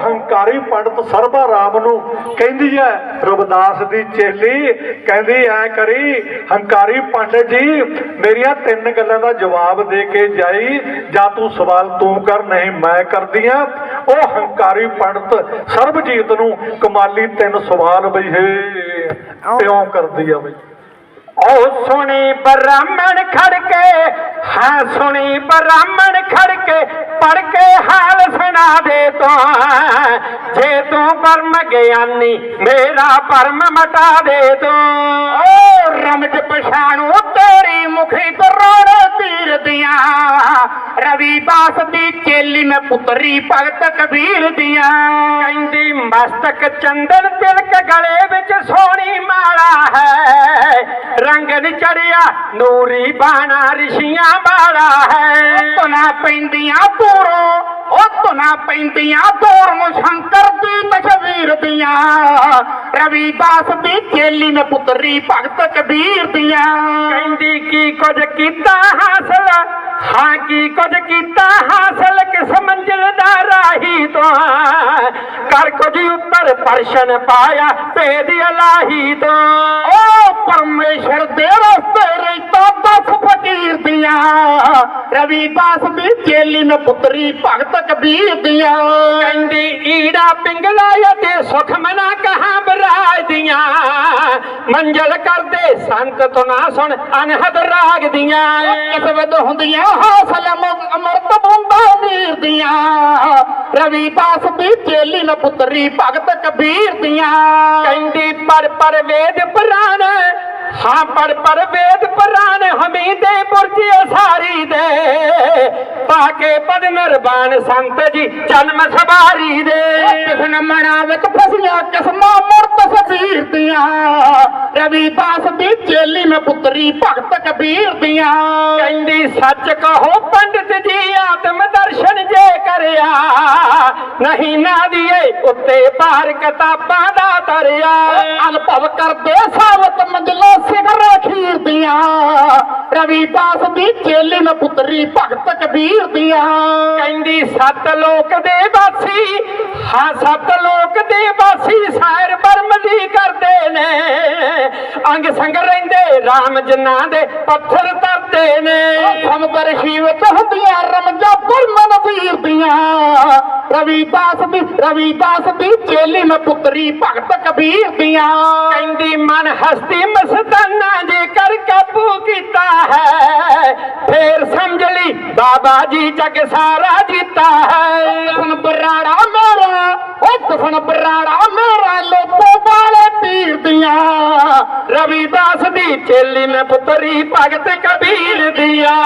ਹੰਕਾਰੀ ਪੰਡਤ ਸਰਬਾ ਰਾਮ ਨੂੰ ਕਹਿੰਦੀ ਹੈ, ਰਵਿਦਾਸ ਦੀ ਚੇਲੀ ਕਹਿੰਦੀ ਐ ਕਰੀ, ਹੰਕਾਰੀ ਪੰਡਤ ਜੀ, ਮੇਰੀਆਂ ਤਿੰਨ ਗੱਲਾਂ ਦਾ ਜਵਾਬ ਦੇ ਕੇ ਜਾਈ, ਜਾਂ ਤੂੰ ਸਵਾਲ ਤੂੰ ਕਰ, ਨਹੀਂ ਮੈਂ ਕਰਦੀ ਆ। ਉਹ ਹੰਕਾਰੀ ਪੰਡਤ ਸਰਬਜੀਤ ਨੂੰ ਕਮਾਲੀ ਤਿੰਨ ਸਵਾਲ ਬਈ ਹੇ, ਕਿਉਂ ਕਰਦੀ ਆ ਬਈ? ਉਹ ਸੁਣੀ ਬ੍ਰਾਹਮਣ ਖੜਕੇ, ਹਾਂ ਸੁਣੀ ਬ੍ਰਾਹਮਣ ਖੜ ਪੜ ਕੇ ਹਾਲ ਸੁਣਾ ਦੇ ਤੂੰ। ਜੇ ਤੂੰ ਪਰਮ ਗਿਆਨੀ, ਮੇਰਾ ਪਰਮ ਮਟਾ ਦੇ ਤੂੰ। ਓ ਰਮਜ ਪਛਾਣੂ, ਤੇਰੀ ਮੁਖੀ ਤਰੋੜ ਤੀਰ ਦੀਆਂ। ਰਵੀ ਬਾਸ ਦੀ ਚੇਲੀ ਮੈਂ ਪੁੱਤਰੀ ਭਗਤ ਕਬੀਰ ਦੀਆਂ। ਕਹਿੰਦੀ, ਮਸਤਕ ਚੰਦਨ ਤਿਲਕ ਗਲੇ ਵਿੱਚ ਸੋਹਣੀ ਮਾਲਾ ਹੈ। ਰੰਗਨ ਚੜਿਆ ਨੂਰੀ ਬਾਣਾ ਰਿਸ਼ੀਆਂ ਵਾਲਾ ਹੈ। ਤੁਨਾ ਪੈਂਦੀਆਂ ਦੂਰੋਂ ਉਹ ਤੁਨਾ ਪੈਂਦੀਆਂ ਨੂੰ ਸ਼ੰਕਰ ਦੀ ਤਸਵੀਰ ਦੀਆਂ। ਰਵੀਦਾਸ ਦੀ ਚੇਲੀ ਨੇ ਪੁੱਤਰੀ ਭਗਤ ਕਬੀਰ ਦੀਆਂ। ਕਹਿੰਦੀ ਕੀ ਕੁਝ ਕੀਤਾ ਹਾਸਲ? ਹਾਂ ਕੀ ਕੁਝ ਕੀਤਾ ਹਾਸਲ? ਕਿਸ ਮੰਜ਼ਿਲ ਦਾ ਰਾਹੀ ਤੋਂ ਕਰ ਕੁਝ ਉੱਤਰ ਪਰਸ਼ਨ ਪਾਇਆ ਭੇਦ ਅਲਾਹੀ ਤੋਂ। ਓ ਪਰਮੇਸ਼ਰ ਦੇ ਰਸਤੇ ਰਹਿਤਾ ਦਸ ਫਕੀਰ ਦੀਆਂ। ਰਵੀਦਾਸ ਦੀ ਚੇਲੀ ਨੇ ਪੁੱਤਰੀ ਭਗਤ ਕਬੀਰ ਦੀਆਂ। ਕਹਿੰਦੀ ਈੜਾ ਪਿੰਗਲਾ ਅਤੇ ਸੁਖ ਮਨਾ ਕਹਾਂ ਬਰਾਜ ਦੀਆਂ। ਮੰਜ਼ਲ ਕਰਦੇ ਸੰਤ ਤੋਂ ਨਾ ਸੁਣ ਅਨਹਦ ਰਾਗ ਦੀਆਂ। ਕਿਸ ਵਿਦ ਹੁੰਦੀਆਂ ਹਾਸਲ ਅਮ- ਅਮਰਤ ਬੰਦਾ ਵੀਰ ਦੀਆਂ। ਰਵੀਦਾਸ ਦੀ ਚੇਲੀ ਨੇ ਪੁੱਤਰੀ ਭਗਤ ਕਬੀਰ ਦੀਆਂ। ਕਹਿੰਦੀ ਪਰ ਪਰ ਵੇਦ ਪੁਰਾਣ ਹਾਂ ਪਰ ਪਰ ਵੇਦ ਪੁਰਾਣ ਹਮੀਦੇ ਬੁਰਜ ਸਾਰੀ ਦੇ। ਪਾਕੇ ਪਦ ਨਿਰਵਾਣ ਸੰਤ ਜੀ ਜਨਮ ਸਵਾਰੀ ਦੇ। ਕਿਸਨ ਮਨਾਵਤ ਫਸੀਆਂ ਕਿਸਮਾਂ ਮੁਰਤ ਸਬੀਰ ਦੀਆਂ। ਰਵੀਦਾਸ ਦੀ ਚੇਲੀ ਮੈਂ ਪੁੱਤਰੀ ਭਗਤ ਕਬੀਰ ਦੀਆਂ। ਕਹਿੰਦੀ ਸੱਚ ਕਹੋ ਪੰਡਿਤ ਜੀ ਕਰਿਆ ਨਹੀਂ ਨਾ ਦੀਏ, ਉੱਤੇ ਭਾਰ ਕਿਤਾਬਾਂ ਦਾ ਤਰਿਆ ਅਨੁਭਵ ਕਰਦੇ ਸਾਵਤ ਮੰਜਲੋ ਸਿਖਰ ਖੀਰ ਦੀਆਂ। ਰਵੀਦਾਸ ਦੀ ਚੇਲੀ ਪੁੱਤਰੀ ਭਗਤ ਕਬੀਰ ਦੀਆਂ। ਕਹਿੰਦੀ, ਸੱਤ ਲੋਕ ਦੇ ਵਾਸੀ, ਹਾਂ, ਸੱਤ ਲੋਕ ਦੇ ਵਾਸੀ ਸਾਇਰ ਬਰਮ ਦੀ ਕਰਦੇ ਨੇ। ਅੰਗ ਸੰਗ ਰਹਿੰਦੇ, ਰਾਮ ਜਨਾਂ ਦੇ ਪੱਥਰ ਤਰਦੇ ਨੇ। ਸਮਦਰ ਸ਼ੀਵਤ ਹੁੰਦੀਆਂ ਰਮਜਾ ਰਵੀਦਾਸ ਦੀ ਰਵੀਦਾਸ ਦੀ ਚੇਲੀ ਮੈਂ ਪੁੱਤਰੀ ਭਗਤ ਕਬੀਰ ਦੀਆਂ। ਕਹਿੰਦੀ, ਮਨ ਹਸਤੀ ਮਸਤਾਨਾ ਜੇ ਕਰ ਕਾਬੂ ਕੀਤਾ ਹੈ, ਫੇਰ ਸਮਝ ਲਈ ਬਾਬਾ ਜੀ ਜਗ ਸਾਰਾ ਜੀਤਾ ਹੈ। ਸੁਣ ਬਰਾੜਾ ਮੇਰਾ ਉਹ ਸੁਣ ਬਰਾੜਾ ਮੇਰਾ ਲੋਪੋ ਵਾਲੇ ਪੀਰ ਦੀਆਂ। ਰਵੀਦਾਸ ਦੀ ਚੇਲੀ ਮੈਂ ਪੁੱਤਰੀ ਭਗਤ ਕਬੀਰ ਦੀਆਂ।